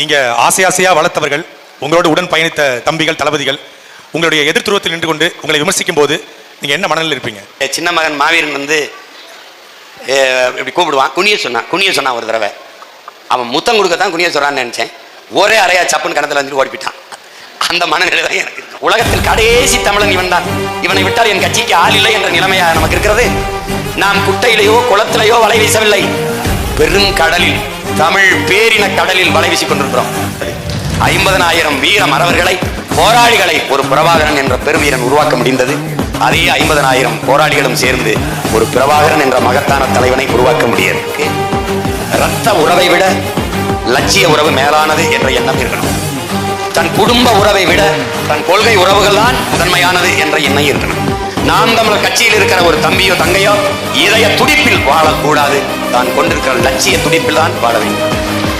நீங்க ஆசை ஆசையா வளர்த்தவர்கள் உங்களோட உடன் பயணித்த தம்பிகள் தளபதிகள் உங்களுடைய எதிர்த்துருவத்தில் நின்று கொண்டு உங்களை விமர்சிக்கும் போது நீங்க என்ன மனநிலையில் இருப்பீங்க? என் சின்ன மகன் மாவீரன் வந்து இப்படி கூப்பிடுவான். குனிய சொன்னான். குனிய சொன்னான் ஒரு தடவை. அவன் முத்தம் கொடுக்க தான் குனிய சொல்கிறான்னு நினச்சேன். ஒரே அறையா சப்புன்னு கணத்தில் வந்து ஓடிப்பிட்டான். அந்த மனநிலை தான் எனக்கு உலகத்தில் கடைசி தமிழன் இவன் தான். இவனை விட்டால் என் கட்சிக்கு ஆள் இல்லை என்ற நிலைமையாக நமக்கு இருக்கிறது. நாம் குட்டையிலேயோ குளத்திலேயோ வலை வீசவில்லை. பெரும் கடலில் தமிழ் பேரின கடலில் வலை வீசிக் கொண்டிருக்கிறோம். ஐம்பதனாயிரம் வீர மறவர்களை போராளிகளை ஒரு பிரபாகரன் என்ற பெருவீரன் உருவாக்க முடிந்தது. அதே ஐம்பதனாயிரம் போராளிகளும் சேர்ந்து ஒரு பிரபாகரன் என்ற மகத்தான தலைவனை உருவாக்க முடியாது இரத்த உறவை விட லட்சிய உறவு மேலானது என்ற எண்ணம் இருக்கணும். தன் குடும்ப உறவை விட தன் கொள்கை உறவுகள் தான் முதன்மையானது என்ற எண்ணம் இருக்கணும். நாம் தமிழர் கட்சியில் இருக்கிற ஒரு தம்பியோ தங்கையோ இதய துடிப்பில் வாழக்கூடாது. தான் கொண்டிருக்கிற லட்சிய துடிப்பில் தான் வாழ வேண்டும்.